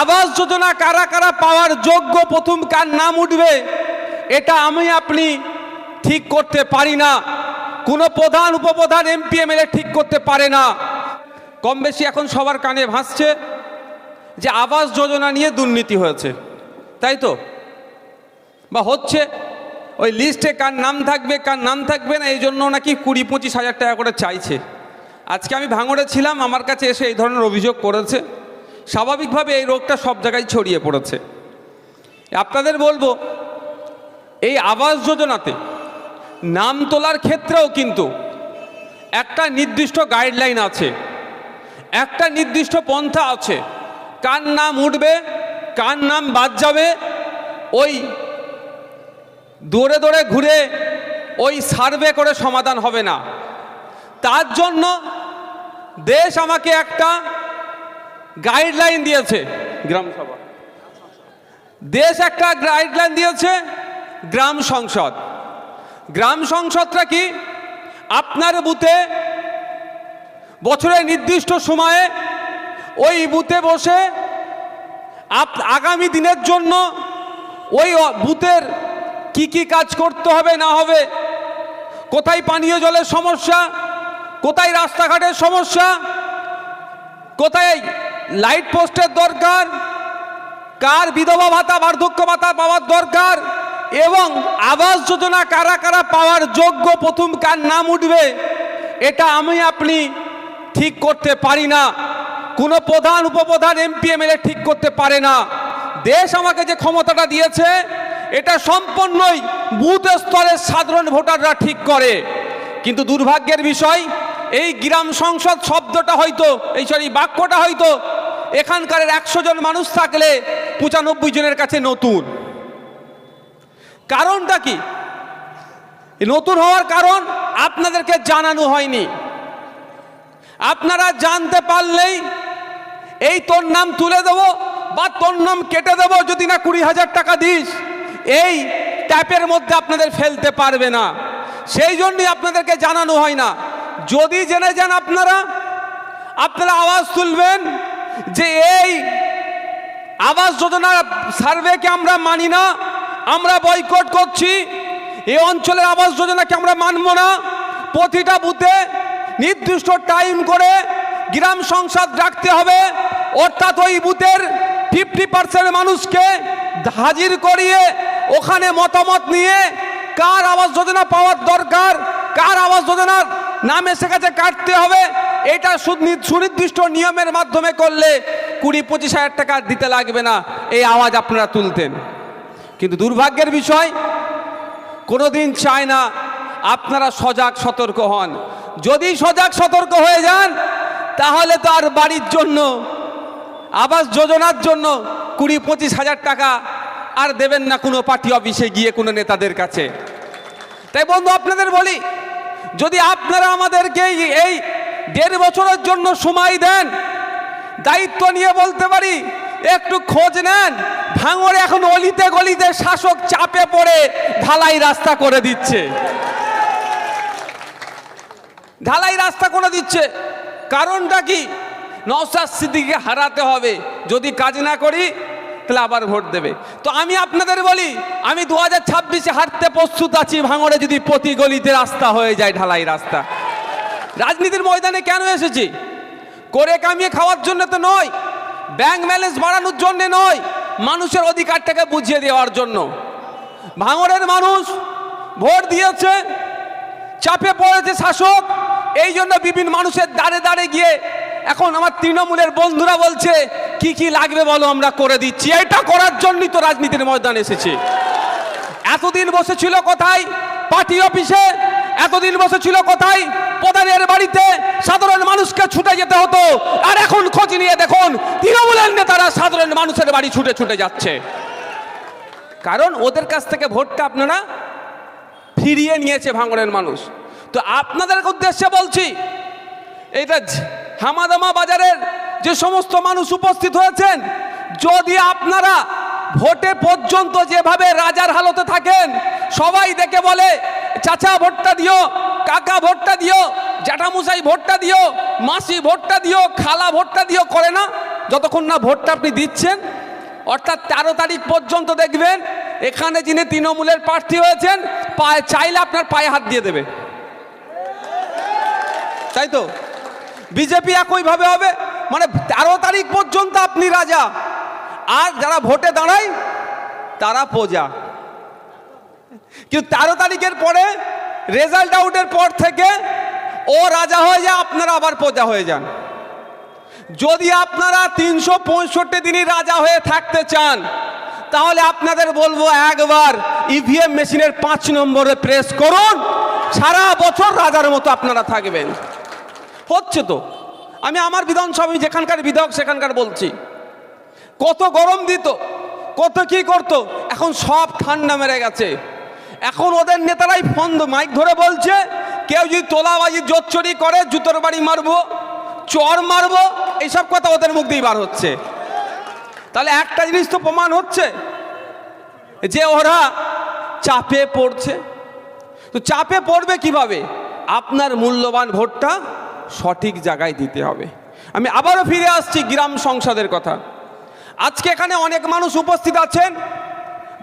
আবাস যোজনা কারা কারা পাওয়ার যোগ্য প্রথম কার নাম উঠবে, এটা আমি আপনি ঠিক করতে পারি না। কোনো প্রধান, উপপ্রধান, এমপি, এমএলএ ঠিক করতে পারে না। কম বেশি এখন সবার কানে ভাসছে যে আবাস যোজনা নিয়ে দুর্নীতি হয়েছে। তাই তো? বা হচ্ছে, ওই লিস্টে কার নাম থাকবে, কার নাম থাকবে না, এই জন্য নাকি কুড়ি, পঁচিশ হাজার টাকা করে চাইছে। আজকে আমি ভাঙড়ে ছিলাম, আমার কাছে এসে এই ধরনের অভিযোগ করেছে। স্বাভাবিকভাবে এই রোগটা সব জায়গায় ছড়িয়ে পড়েছে। আপনাদের বলব, এই আবাস যোজনাতে নাম তোলার ক্ষেত্রেও কিন্তু একটা নির্দিষ্ট গাইডলাইন আছে, একটা নির্দিষ্ট পন্থা আছে, কার নাম উঠবে, কার নাম বাদ যাবে, ওই দৌড়ে দৌড়ে ঘুরে ওই সার্ভে করে সমাধান হবে না। তার জন্য দেশ আমাকে একটা গাইডলাইন দিয়েছে। গ্রাম সভা। দেশ একটা গাইডলাইন দিয়েছে গ্রাম সংসদ। গ্রাম সংসদটা কি? আপনার বুথে বছরের নির্দিষ্ট সময়ে ওই বুথে বসে আপ আগামী দিনের জন্য ওই বুথের কি কি কাজ করতে হবে না হবে কোথায় পানীয় জলের সমস্যা কোথায় রাস্তাঘাটের সমস্যা কোথায় লাইট পোস্টের দরকার, কার বিধবা ভাতা বার্ধক্য ভাতা পাওয়ার দরকার, এবং আবাস যোজনা কারা কারা পাওয়ার যোগ্য প্রথম কার নাম উঠবে, এটা আমি আপনি ঠিক করতে পারি না। কোনো প্রধান, উপপ্রধান, এমপি, এমএলএ ঠিক করতে পারে না। দেশ আমাকে যে ক্ষমতাটা দিয়েছে, এটা সম্পূর্ণই বুথ স্তরের সাধারণ ভোটাররা ঠিক করে। কিন্তু দুর্ভাগ্যের বিষয় এই গ্রাম সংসদ শব্দটা হয়তো, এই সরি, বাক্যটা হয়তো এখানকার একশো জন মানুষ থাকলে পঁচানব্বই জনের কাছে নতুন। কারণটা কি? নতুন হওয়ার কারণ আপনাদেরকে জানানো হয়নি। আপনারা জানতে পারলেই এই তোর নাম তুলে দেবো বা তোর নাম কেটে দেবো যদি না কুড়ি হাজার টাকা দিস, এই ট্যাপের মধ্যে আপনাদের ফেলতে পারবে না। সেই জন্যই আপনাদেরকে জানানো হয় না। যদি জেনে যান আপনারা আপনারা আওয়াজ তুলবেন যে এই আবাস যোজনা সার্ভেকে আমরা মানি না, আমরা বয়কট করছি এই অঞ্চলের আবাস যোজনাকে আমরা মানব না। প্রতিটা বুথে নির্দিষ্ট টাইম করে গ্রাম সংসদ রাখতে হবে, অর্থাৎ ওই বুথের ফিফটি পার্সেন্ট মানুষকে হাজির করিয়ে ওখানে মতামত নিয়ে কার আবাস যোজনা পাওয়ার দরকার, কার আবাস যোজনার নাম এসে কাছে কাটতে হবে। এটা সুনি- সুনির্দিষ্ট নিয়মের মাধ্যমে করলে কুড়ি পঁচিশ হাজার টাকা দিতে লাগবে না। এই আওয়াজ আপনারা তুলতেন। কিন্তু দুর্ভাগ্যের বিষয়, কোনোদিন চায় না আপনারা সজাগ সতর্ক হন। যদি সজাগ সতর্ক হয়ে যান, তাহলে তো আর বাড়ির জন্য, আবাস যোজনার জন্য কুড়ি পঁচিশ হাজার টাকা আর দেবেন না কোনো পার্টি অফিসে গিয়ে কোনো নেতাদের কাছে। তাই বন্ধু, আপনাদের বলি যদি আপনারা আমাদেরকে এই- দেড় বছরের জন্য সময় দেন, দায়িত্ব নিয়ে বলতে পারি, একটু খোঁজ নেন, ভাঙড়ে এখন অলিতে গলিতে শাসক চাপে পড়ে ঢালাই রাস্তা করে দিচ্ছে। ঢালাই রাস্তা করে দিচ্ছে। কারণটা কি? নওসাদ সিদ্দিকে হারাতে হবে। যদি কাজ না করি তাহলে আবার ভোট দেবে। তো আমি আপনাদের বলি, আমি দু হাজার ছাব্বিশে হাঁটতে প্রস্তুত আছি, ভাঙড়ে যদি প্রতি গলিতে রাস্তা হয়ে যায়, ঢালাই রাস্তা। রাজনীতির ময়দানে কেন এসেছি? করে কামিয়ে খাওয়ার জন্য তো নয়, ব্যাংক ব্যালেন্স বাড়ানোর জন্য নয়, মানুষের অধিকারটাকে বুঝিয়ে দেওয়ার জন্য। ভাঙড়ের মানুষ ভোট দিয়েছে, চাপে পড়েছে শাসক, এই জন্য বিভিন্ন মানুষের দাঁড়ে দাঁড়ে গিয়ে এখন আমার তৃণমূলের বন্ধুরা বলছে কি কি লাগবে বলো, আমরা করে দিচ্ছি। এটা করার জন্যই তো রাজনীতির ময়দান এসেছে। এতদিন বসেছিল কোথায়? পার্টি অফিসে। এতদিন বসেছিল কোথায়? প্রধানের বাড়িতে সাধারণ মানুষকে ছুটে যেতে হতো। আর এখন খোঁজ নিয়ে দেখুন, তৃণমূলের নেতারা সাধারণ মানুষের বাড়ি ছুটে ছুটে যাচ্ছে। কারণ ওদের কাছ থেকে ভোটটা আপনারা ফিরিয়ে নিয়েছে ভাঙড়ের মানুষ। তো আপনাদের উদ্দেশ্যে বলছি, এইটা হামাদামা বাজারের যে সমস্ত মানুষ উপস্থিত হয়েছেন, যদি আপনারা ভোটে পর্যন্ত যেভাবে রাজার হালতে থাকেন, সবাই দেখে বলে, চাচা ভোটটা দিও, কাকা ভোটটা দিও, জ্যাঠামশাই ভোটটা দিও, মাসি ভোটটা দিও, খালা ভোটটা দিও, করে না? যতক্ষণ না ভোটটা আপনি দিচ্ছেন, অর্থাৎ তেরো তারিখ পর্যন্ত দেখবেন, এখানে যিনি তৃণমূলের প্রার্থী হয়েছেন, পায়ে চাইলে আপনার পায়ে হাত দিয়ে দেবে। তাই তো? বিজেপি একইভাবে হবে। মানে তেরো তারিখ পর্যন্ত আপনি রাজা। আর যারা ভোটে দাঁড়ায়, তারা প্রজা। কিন্তু তেরো তারিখের পরে রেজাল্ট আউটের পর থেকে ও রাজা হয়ে যায়, আপনারা আবার প্রজা হয়ে যান। যদি আপনারা তিনশো পঁয়ষট্টি দিনই রাজা হয়ে থাকতে চান, তাহলে আপনাদের বলব একবার ইভিএম মেশিনের পাঁচ নম্বরে প্রেস করুন। সারা বছর রাজার মতো আপনারা থাকবেন। হচ্ছে তো। আমি আমার বিধানসভা যেখানকার বিধায়ক সেখানকার বলছি। কত গরম দিত, কত কি করতো, এখন সব ঠান্ডা মেরে গেছে। এখন ওদের নেতারাই ফোন মাইক ধরে বলছে, কেউ যদি তোলাবাজি জোচ্চুরি করে, জুতোর বাড়ি মারবো, চর মারবো, এইসব কথা ওদের মুখ দিয়ে বার হচ্ছে। তাহলে একটা জিনিস তো প্রমাণ হচ্ছে, যে ওরা চাপে পড়ছে। তো চাপে পড়বে কীভাবে? আপনার মূল্যবান ভোটটা সঠিক জায়গায় দিতে হবে। আমি আবারও ফিরে আসছি গ্রাম সংসদের কথা। আজকে এখানে অনেক মানুষ উপস্থিত আছেন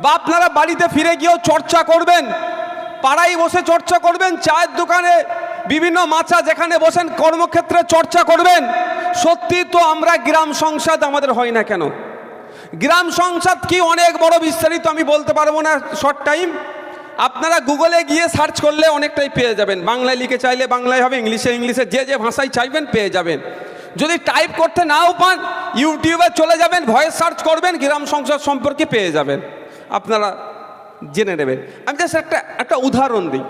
বা আপনারা বাড়িতে ফিরে গিয়েও চর্চা করবেন, পাড়ায় বসে চর্চা করবেন, চায়ের দোকানে বিভিন্ন মাচা যেখানে বসেন কর্মক্ষেত্রে চর্চা করবেন। সত্যি তো আমরা গ্রাম সংসদ আমাদের হয় না কেন? গ্রাম সংসদ কি অনেক বড় বিস্তারিত আমি বলতে পারব না শর্ট টাইম আপনারা গুগলে গিয়ে সার্চ করলে অনেকটাই পেয়ে যাবেন। বাংলায় লিখে চাইলে বাংলায় হবে, ইংলিশে ইংলিশে যে যে ভাষায় চাইবেন পেয়ে যাবেন। যদি টাইপ করতে নাও পান, ইউটিউবে চলে যাবেন, ভয়েস সার্চ করবেন, গ্রাম সংসদ সম্পর্কে পেয়ে যাবেন। আপনারা জেনে নেবেন। আমি জাস্ট একটা একটা উদাহরণ দিই।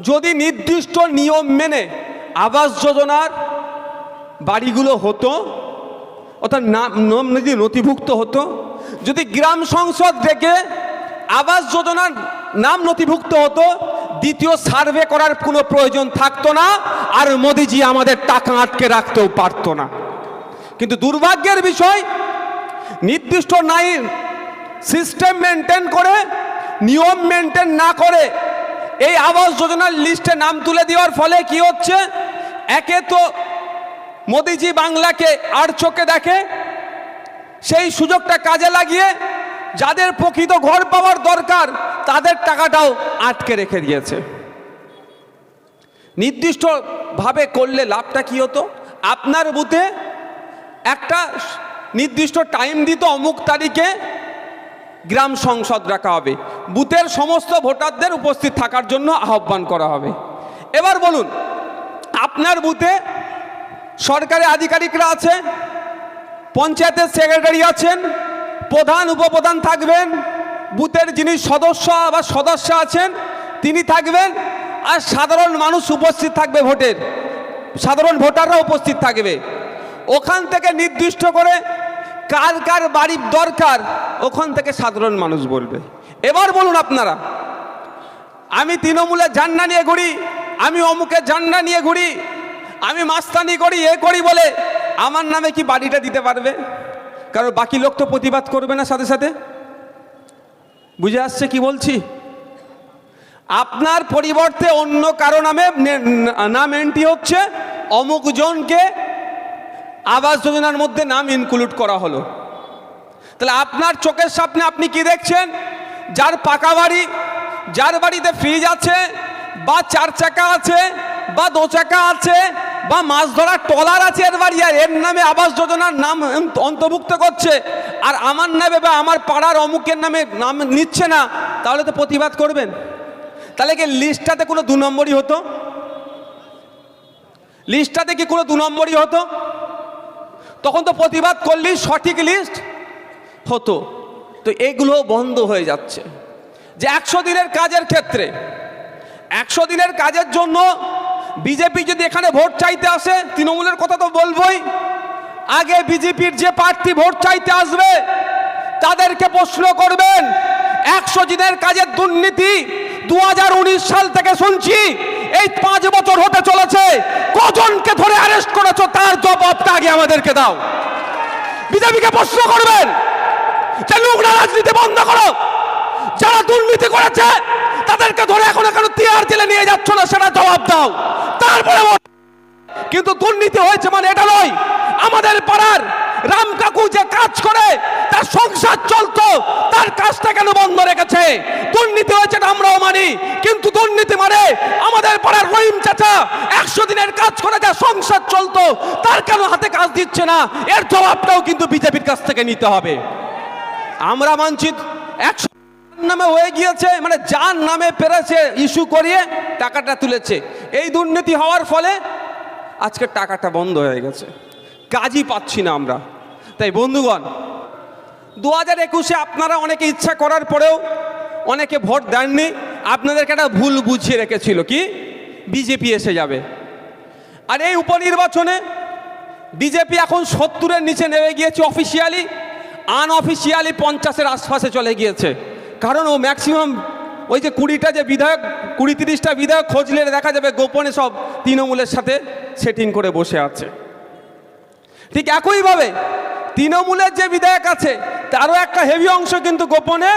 যদি নির্দিষ্ট নিয়ম মেনে আবাস যোজনার বাড়িগুলো হতো, অর্থাৎ নাম যদি নথিভুক্ত হতো, যদি গ্রাম সংসদ ডেকে আবাস যোজনার নাম নথিভুক্ত হতো, দ্বিতীয় সার্ভে করার কোনো প্রয়োজন থাকতো না, আর মোদিজি আমাদের টাকা আটকে রাখতেও পারতো না। কিন্তু দুর্ভাগ্যের বিষয়, নির্দিষ্ট নাই সিস্টেম মেনটেন করে, নিয়ম মেনটেন না করে, এই আবাস যোজনার লিস্টে নাম তুলে দেওয়ার ফলে কি হচ্ছে? একে তো মোদিজি বাংলাকে আর চোখে দেখে, সেই সুযোগটা কাজে লাগিয়ে যাদের প্রকৃত ঘর পাওয়ার দরকার, তাদের টাকাটাও আটকে রেখে দিয়েছে। নির্দিষ্টভাবে করলে লাভটা কি হতো? আপনার বুথে একটা নির্দিষ্ট টাইম দিত অমুক তারিখে গ্রাম সংসদ রাখা হবে। বুথের সমস্ত ভোটারদের উপস্থিত থাকার জন্য আহ্বান করা হবে। এবার বলুন, আপনার বুথে সরকারি আধিকারিকরা আছে, পঞ্চায়েতের সেক্রেটারি আছেন প্রধান উপপ্রধান থাকবেন, বুথের যিনি সদস্য বা সদস্য আছেন, তিনি থাকবেন আর সাধারণ মানুষ উপস্থিত থাকবে ভোটের। সাধারণ ভোটাররা উপস্থিত থাকবে। ওখান থেকে নির্দিষ্ট করে কার কার বাড়ির দরকার, ওখান থেকে সাধারণ মানুষ বলবে। এবার বলুন আপনারা, আমি তৃণমূলের জান্না নিয়ে ঘুরি, আমি অমুকের জান্না নিয়ে ঘুরি, আমি মাস্তানি করি, এ করি বলে আমার নামে কি বাড়িটা দিতে পারবে? কারণ বাকি লোক তো প্রতিবাদ করবে না সাথে সাথে। বুঝে আসছে কি বলছি? আপনার পরিবর্তে অন্য কারও নামে নাম এন্ট্রি হচ্ছে, অমুক জনকে আবাস যোজনার মধ্যে নাম ইনক্লুড করা হলো। তাহলে আপনার চোখের সামনে আপনি কি দেখছেন? যার পাকা বাড়ি, যার বাড়িতে ফ্রিজ আছে, বা চার চাকা আছে, বা দো চাকা আছে বা মাছ ধরার ট্রলার আছে এর বাড়ি আর এর নামে আবাস যোজনার নাম অন্তর্ভুক্ত করছে। আর আমার নামে বা আমার পাড়ার অমুকের নামে নাম নিচ্ছে না, তাহলে তো প্রতিবাদ করবেন। তাহলে কি লিস্টটাতে কোনো দু নম্বরই হতো? লিস্টটাতে কি কোনো দু নম্বরই হতো? তখন তো প্রতিবাদ করলেই সঠিক লিস্ট হতো। তো এগুলো বন্ধ হয়ে যাচ্ছে। যে একশো দিনের কাজের ক্ষেত্রে, একশো দিনের কাজের জন্য বিজেপি যদি এখানে ভোট চাইতে আসে, তৃণমূলের কথা তো বলবোই। আগে বিজেপির যে প্রার্থী ভোট চাইতে আসবে, তাদেরকে প্রশ্ন করবেন, একশো দিনের কাজের দুর্নীতি দু হাজার উনিশ সাল থেকে শুনছি, এই পাঁচ বছর হতে চলেছে, কজনকে ধরে অ্যারেস্ট করেছ, তার জবাবটা আগে আমাদেরকে দাও। বিজেপিকে প্রশ্ন করবেন যে নোংরা রাজনীতি বন্ধ করো। যারা দুর্নীতি করেছে, তাদেরকে ধরে এখন এখন তিহার জেলে নিয়ে যাচ্ছ না, সেটা জবাব দাও। তারপরে কিন্তু দুর্নীতি হয়েছে মানে এটা নয়। আমাদের পাড়ার রাম কাকু যে কাজ করে, তার সংসার চলতো, তার কাজটা কেন বন্ধ রেখেছে? দুর্নীতি হয়েছে আমরাও মানি, কিন্তু দুর্নীতি মানে আমাদের পাড়ার রহিম চাচা একশো দিনের কাজ করে যা সংসার চলতো, তার কেন হাতে কাজ দিচ্ছে না? এর জবাবটাও কিন্তু বিজেপির কাছ থেকে নিতে হবে। আমরা মানছি একশো নামে হয়ে গিয়েছে মানে যার নামে পেরেছে ইস্যু করিয়ে টাকাটা তুলেছে। এই দুর্নীতি হওয়ার ফলে আজকে টাকাটা বন্ধ হয়ে গেছে। কাজই পাচ্ছি না আমরা। তাই বন্ধুগণ দু হাজার একুশে আপনারা অনেকে ইচ্ছা করার পরেও অনেকে ভোট দেননি। আপনাদেরকে একটা ভুল বুঝিয়ে রেখেছিল কি? বিজেপি এসে যাবে। আর এই উপনির্বাচনে বিজেপি এখন সত্তরের নিচে নেমে গিয়েছে অফিসিয়ালি, আনঅফিসিয়ালি পঞ্চাশের আশপাশে চলে গিয়েছে। কারণ ও ম্যাক্সিমাম ওই যে কুড়িটা যে বিধায়ক, কুড়ি তিরিশটা বিধায়ক খোঁজলে দেখা যাবে গোপনে সব তৃণমূলের সাথে সেটিং করে বসে আছে। ঠিক একইভাবে তৃণমূলের যে বিধায়ক আছে, তারও একটা হেভি অংশ কিন্তু গোপনে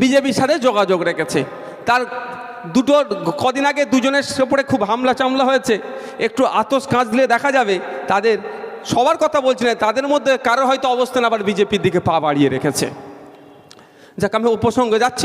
বিজেপির সাথে যোগাযোগ রেখেছে। তার দুটো, কদিন আগে দুজনের ওপরে খুব হামলা চামলা হয়েছে। একটু আতস কাঁচলে দেখা যাবে তাদের, সবার কথা বলছি না, তাদের মধ্যে কারও হয়তো অবস্থান আবার বিজেপির দিকে পা বাড়িয়ে রেখেছে। যাক আমি উপসঙ্গে যাচ্ছি না।